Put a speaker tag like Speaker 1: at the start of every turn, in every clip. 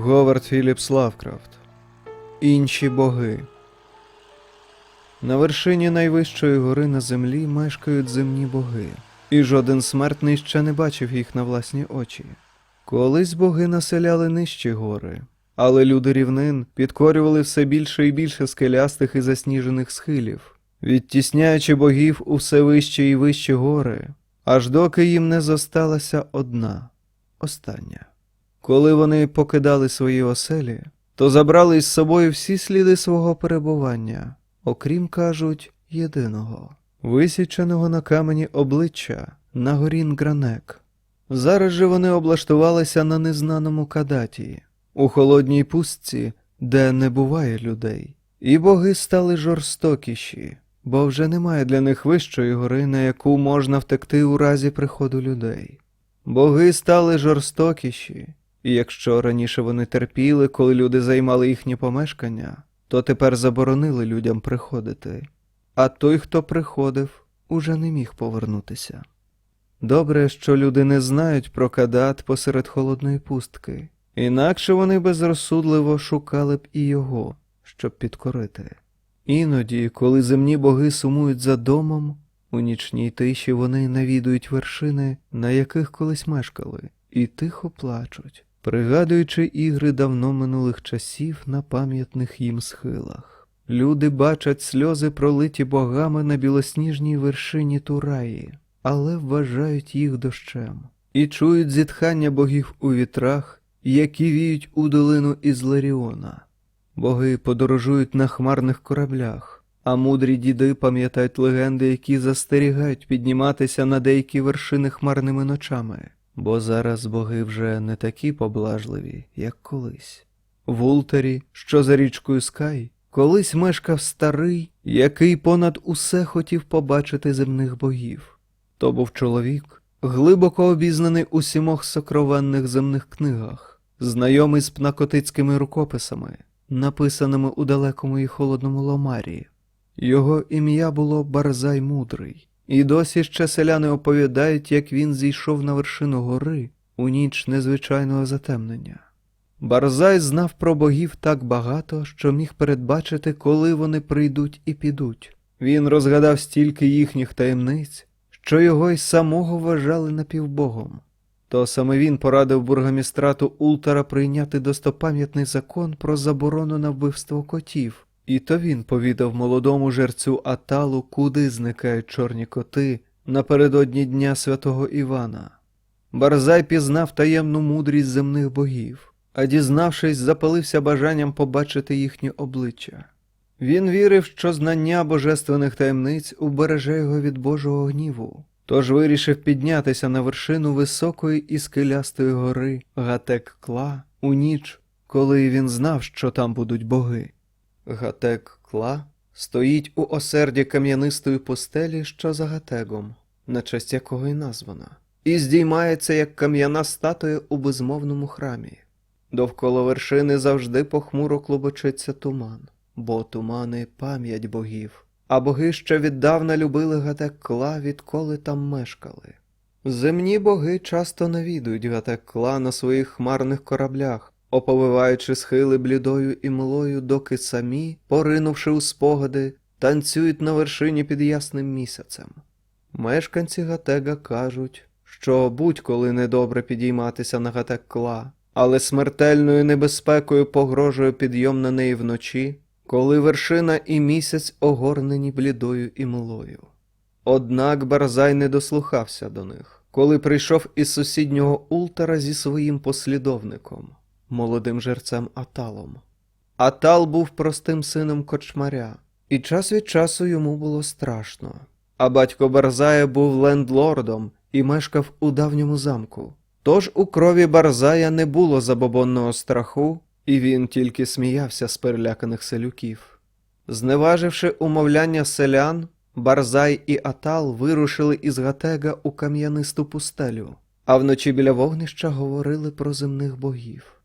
Speaker 1: Говард Філіпс Лавкрафт. Інші боги. На вершині найвищої гори на землі мешкають земні боги, і жоден смертний ще не бачив їх на власні очі. Колись боги населяли нижчі гори, але люди рівнин підкорювали все більше і більше скелястих і засніжених схилів, відтісняючи богів у все вищі і вищі гори, аж доки їм не зосталася одна, остання. Коли вони покидали свої оселі, то забрали із собою всі сліди свого перебування, окрім, кажуть, єдиного, висіченого на камені обличчя на горі Нгранек. Зараз же вони облаштувалися на незнаному кадаті, у холодній пустці, де не буває людей, і боги стали жорстокіші, бо вже немає для них вищої гори, на яку можна втекти у разі приходу людей. Боги стали жорстокіші, якщо раніше вони терпіли, коли люди займали їхні помешкання, то тепер заборонили людям приходити, а той, хто приходив, уже не міг повернутися. Добре, що люди не знають про кадат посеред холодної пустки, інакше вони безрозсудливо шукали б і його, щоб підкорити. Іноді, коли земні боги сумують за домом, у нічній тиші вони навідують вершини, на яких колись мешкали, і тихо плачуть, пригадуючи ігри давно минулих часів на пам'ятних їм схилах. Люди бачать сльози, пролиті богами на білосніжній вершині Тураї, але вважають їх дощем, і чують зітхання богів у вітрах, які віють у долину Ізларіона. Боги подорожують на хмарних кораблях, а мудрі діди пам'ятають легенди, які застерігають підніматися на деякі вершини хмарними ночами, бо зараз боги вже не такі поблажливі, як колись. В Ултері, що за річкою Скай, колись мешкав старий, який понад усе хотів побачити земних богів. То був чоловік, глибоко обізнаний у сімох сокровенних земних книгах, знайомий з пнакотицькими рукописами, написаними у далекому і холодному Ломарі. Його ім'я було Барзай Мудрий, і досі ще селяни оповідають, як він зійшов на вершину гори у ніч незвичайного затемнення. Барзай знав про богів так багато, що міг передбачити, коли вони прийдуть і підуть. Він розгадав стільки їхніх таємниць, що його й самого вважали напівбогом. То саме він порадив бургомістрату Ултера прийняти достопам'ятний закон про заборону на вбивство котів, і то він повідав молодому жерцю Аталу, куди зникають чорні коти напередодні Дня святого Івана. Барзай пізнав таємну мудрість земних богів, а дізнавшись, запалився бажанням побачити їхні обличчя. Він вірив, що знання божественних таємниць убереже його від Божого гніву, тож вирішив піднятися на вершину високої і скелястої гори Гатек Кла у ніч, коли він знав, що там будуть боги. Гатек Кла стоїть у осерді кам'янистої постелі, що за Гатегом, на честь якого й названа, і здіймається як кам'яна статуя у безмовному храмі. Довкола вершини завжди похмуро клубочиться туман, бо тумани пам'ять богів, а боги ще віддавна любили Гатек-Кла, відколи там мешкали. Земні боги часто навідують Гатек-Кла на своїх хмарних кораблях, оповиваючи схили блідою і млою, доки самі, поринувши у спогади, танцюють на вершині під ясним місяцем. Мешканці Гатега кажуть, що будь-коли недобре підійматися на Гатек-Кла, але смертельною небезпекою погрожує підйом на неї вночі, коли вершина і місяць огорнені блідою і млою. Однак Барзай не дослухався до них, коли прийшов із сусіднього Ултера зі своїм послідовником, молодим жерцем Аталом. Атал був простим сином кочмаря, і час від часу йому було страшно. А батько Барзая був лендлордом і мешкав у давньому замку. Тож у крові Барзая не було забобонного страху, і він тільки сміявся з переляканих селюків. Зневаживши умовляння селян, Барзай і Атал вирушили із Гатега у кам'янисту пустелю, а вночі біля вогнища говорили про земних богів.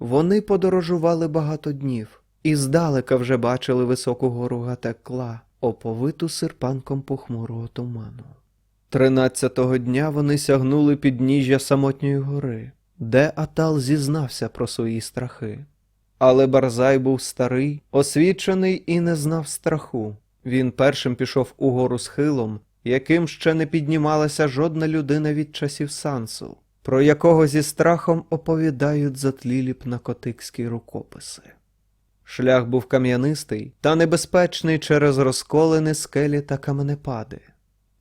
Speaker 1: Вони подорожували багато днів і здалека вже бачили високу гору Гатекла, оповиту серпанком похмурого туману. Тринадцятого дня вони сягнули підніжжя самотньої гори, де Атал зізнався про свої страхи. Але Барзай був старий, освічений і не знав страху. Він першим пішов угору схилом, яким ще не піднімалася жодна людина від часів сансу, про якого зі страхом оповідають затлілі пнакотикські рукописи. Шлях був кам'янистий та небезпечний через розколини скелі та каменепади.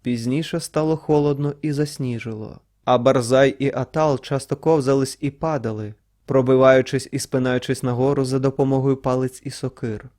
Speaker 1: Пізніше стало холодно і засніжило, а Барзай і Атал часто ковзались і падали, пробиваючись і спинаючись нагору за допомогою палиць і сокир.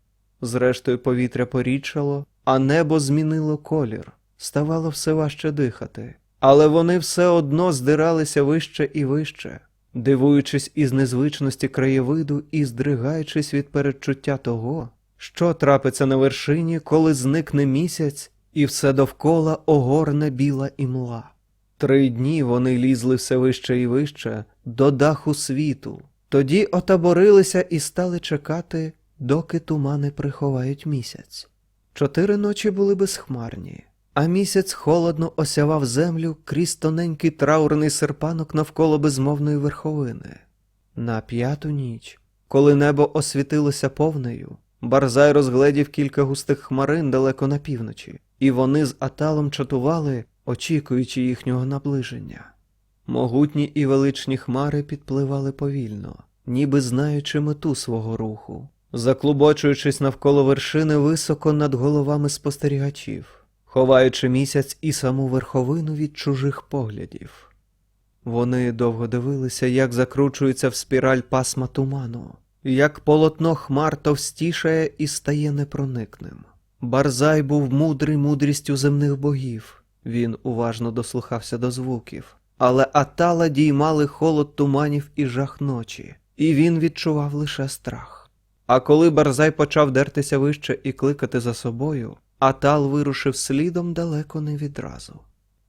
Speaker 1: Зрештою, повітря порічало, а небо змінило колір, ставало все важче дихати. Але вони все одно здиралися вище і вище, дивуючись із незвичності краєвиду і здригаючись від передчуття того, що трапиться на вершині, коли зникне місяць, і все довкола огорне біла імла. Три дні вони лізли все вище і вище до даху світу, тоді отаборилися і стали чекати, доки тумани приховають місяць. Чотири ночі були безхмарні, а місяць холодно осявав землю крізь тоненький траурний серпанок навколо безмовної верховини. На п'яту ніч, коли небо освітилося повнею, Барзай розгледів кілька густих хмарин далеко на півночі, і вони з Аталом чатували, очікуючи їхнього наближення. Могутні і величні хмари підпливали повільно, ніби знаючи мету свого руху, заклубочуючись навколо вершини високо над головами спостерігачів, ховаючи місяць і саму верховину від чужих поглядів. Вони довго дивилися, як закручується в спіраль пасма туману, як полотно хмар товстішає і стає непроникним. Барзай був мудрий мудрістю земних богів. Він уважно дослухався до звуків, але Атала діймали холод туманів і жах ночі, і він відчував лише страх. А коли Барзай почав дертися вище і кликати за собою, Атал вирушив слідом далеко не відразу.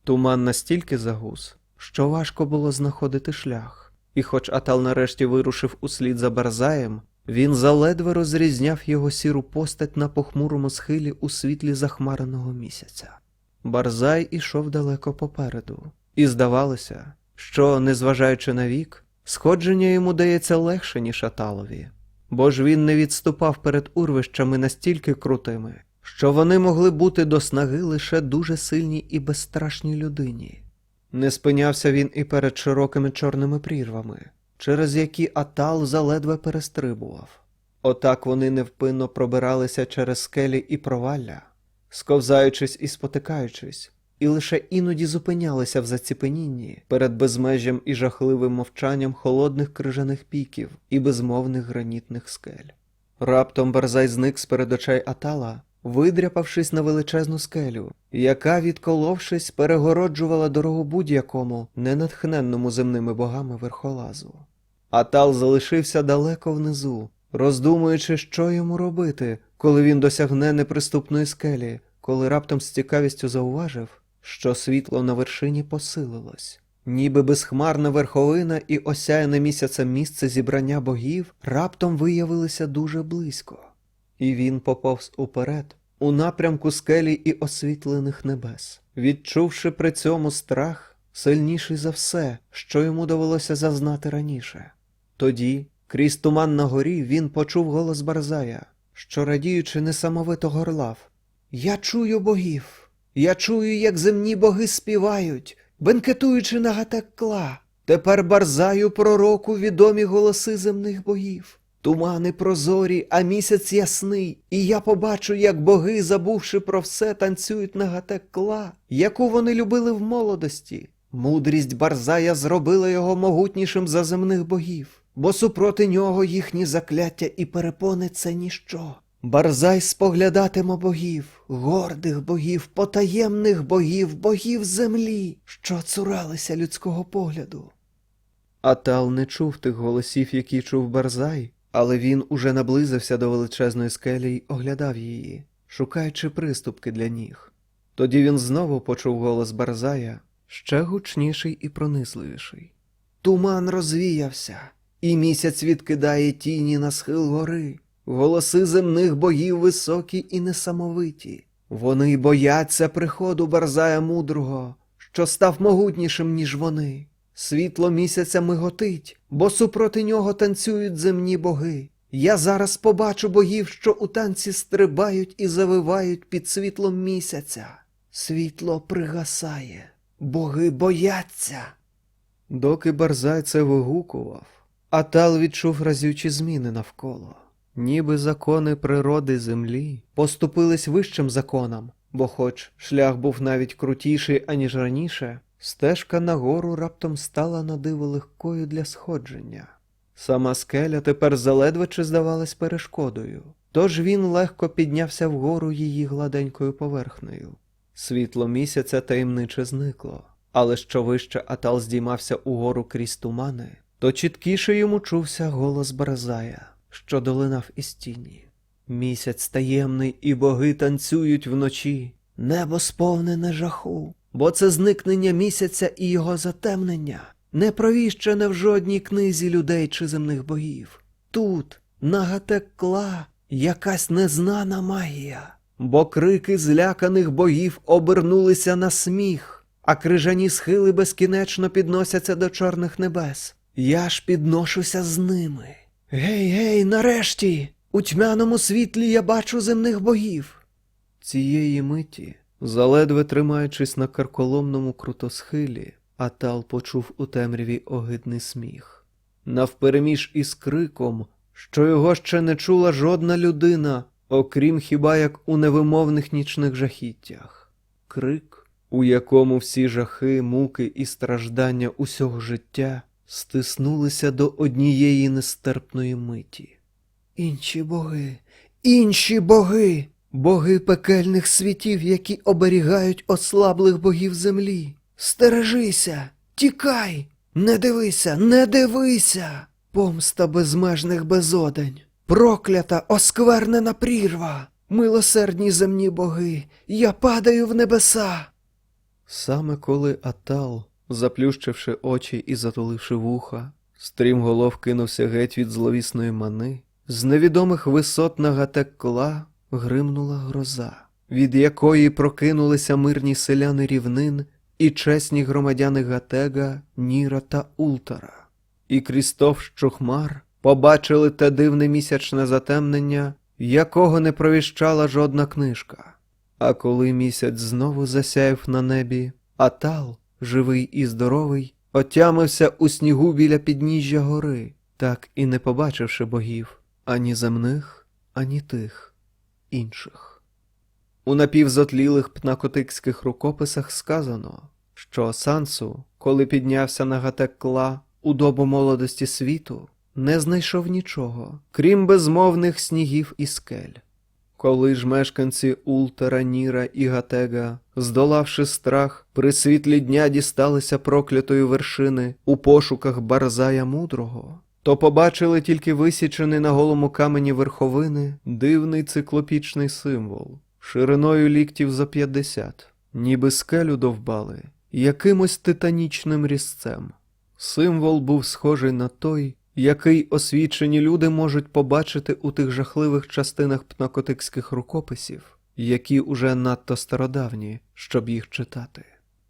Speaker 1: Туман настільки загус, що важко було знаходити шлях, і хоч Атал нарешті вирушив услід за Барзаєм, він заледве розрізняв його сіру постать на похмурому схилі у світлі захмареного місяця. Барзай ішов далеко попереду, і здавалося, що, незважаючи на вік, сходження йому дається легше, ніж Аталові, бо ж він не відступав перед урвищами настільки крутими, що вони могли бути до снаги лише дуже сильній і безстрашній людині. Не спинявся він і перед широкими чорними прірвами, через які Атал заледве перестрибував. Отак вони невпинно пробиралися через скелі і провалля, сковзаючись і спотикаючись, і лише іноді зупинялися в заціпенінні перед безмежжям і жахливим мовчанням холодних крижаних піків і безмовних гранітних скель. Раптом Барзай зник з перед очей Атала, видряпавшись на величезну скелю, яка, відколовшись, перегороджувала дорогу будь-якому ненатхненному земними богами верхолазу. Атал залишився далеко внизу, роздумуючи, що йому робити, коли він досягне неприступної скелі, коли раптом з цікавістю зауважив, що світло на вершині посилилось. Ніби безхмарна верховина і осяяне місяцем місце зібрання богів раптом виявилися дуже близько, і він поповз уперед, у напрямку скелі і освітлених небес, відчувши при цьому страх, сильніший за все, що йому довелося зазнати раніше. Тоді, крізь туман на горі, він почув голос Барзая, що, радіючи, несамовито горлав. Я чую богів, я чую, як земні боги співають, бенкетуючи на гатеккла. Тепер барзаю пророку відомі голоси земних богів. Тумани прозорі, а місяць ясний, і я побачу, як боги, забувши про все, танцюють на гатеккла, яку вони любили в молодості. Мудрість Барзая зробила його могутнішим за земних богів, бо супроти нього їхні закляття і перепони це ніщо. Барзай споглядатиме богів, гордих богів, потаємних богів, богів землі, що цуралися людського погляду. Атал не чув тих голосів, які чув Барзай, але він уже наблизився до величезної скелі й оглядав її, шукаючи приступки для ніг. Тоді він знову почув голос Барзая, ще гучніший і пронизливіший. Туман розвіявся, і місяць відкидає тіні на схил гори. Голоси земних богів високі і несамовиті. Вони бояться приходу Барзая мудрого, що став могутнішим, ніж вони. Світло місяця миготить, бо супроти нього танцюють земні боги. Я зараз побачу богів, що у танці стрибають і завивають під світлом місяця. Світло пригасає, боги бояться. Доки Барзай це вигукував, Атал відчув разючі зміни навколо. Ніби закони природи землі поступились вищим законам, бо хоч шлях був навіть крутіший, аніж раніше, стежка нагору раптом стала на диво легкою для сходження. Сама скеля тепер заледве чи здавалась перешкодою, тож він легко піднявся вгору її гладенькою поверхнею. Світло місяця таємниче зникло, але що вище Атал здіймався угору крізь тумани, то чіткіше йому чувся голос Барзая, що долинав із тіні. Місяць таємний і боги танцюють вночі, небо сповнене жаху, бо це зникнення місяця і його затемнення, не провіщене в жодній книзі людей чи земних богів. Тут, на Гатекла, якась незнана магія, бо крики зляканих богів обернулися на сміх, а крижані схили безкінечно підносяться до чорних небес. Я ж підношуся з ними. Гей, гей, нарешті! У тьмяному світлі я бачу земних богів. Цієї миті, заледве тримаючись на карколомному крутосхилі, Атал почув у темряві огидний сміх. Навпереміж із криком, що його ще не чула жодна людина, окрім хіба як у невимовних нічних жахіттях. Крик, у якому всі жахи, муки і страждання усього життя стиснулися до однієї нестерпної миті. Інші боги, інші боги, боги пекельних світів, які оберігають ослаблих богів землі. Стережися, тікай, не дивися, не дивися. Помста безмежних безодень, проклята, осквернена прірва, милосердні земні боги, я падаю в небеса. Саме коли Атал, заплющивши очі і затуливши вуха, стрімголов кинувся геть від зловісної мани, з невідомих висот на Гатекла гримнула гроза, від якої прокинулися мирні селяни рівнин і чесні громадяни Гатега, Ніра та Ултара. І крізь товщу хмар побачили те дивне місячне затемнення, якого не провіщала жодна книжка. А коли місяць знову засяяв на небі, Атал, живий і здоровий, отямився у снігу біля підніжжя гори, так і не побачивши богів ані земних, ані тих інших. У напівзотлілих пнакотикських рукописах сказано, що Сансу, коли піднявся на Гатекла у добу молодості світу, не знайшов нічого, крім безмовних снігів і скель. Коли ж мешканці Ултера, Ніра і Гатега, здолавши страх, при світлі дня дісталися проклятої вершини у пошуках Барзая мудрого, то побачили тільки висічений на голому камені верховини дивний циклопічний символ, шириною ліктів за п'ятдесят, ніби скелю довбали якимось титанічним різцем. Символ був схожий на той, який освічені люди можуть побачити у тих жахливих частинах пнакотикських рукописів, які уже надто стародавні, щоб їх читати.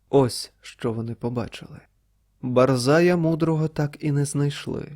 Speaker 1: Ось що вони побачили. Барзая мудрого так і не знайшли,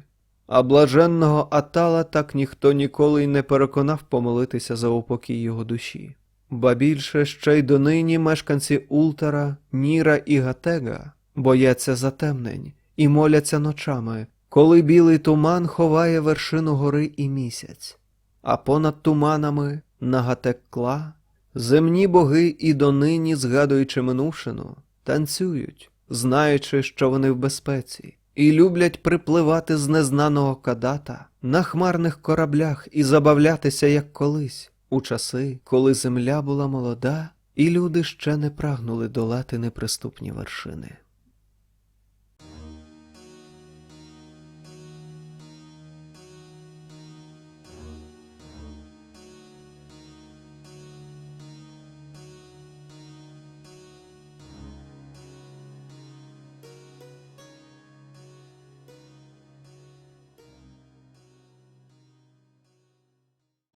Speaker 1: а блаженного Атала так ніхто ніколи й не переконав помолитися за упокій його душі. Ба більше ще й донині мешканці Ултара, Ніра і Гатега бояться затемнень і моляться ночами, коли білий туман ховає вершину гори і місяць, а понад туманами на Гатекла земні боги і донині, згадуючи минувшину, танцюють, знаючи, що вони в безпеці, і люблять припливати з незнаного кадата на хмарних кораблях і забавлятися, як колись, у часи, коли земля була молода, і люди ще не прагнули долати неприступні вершини.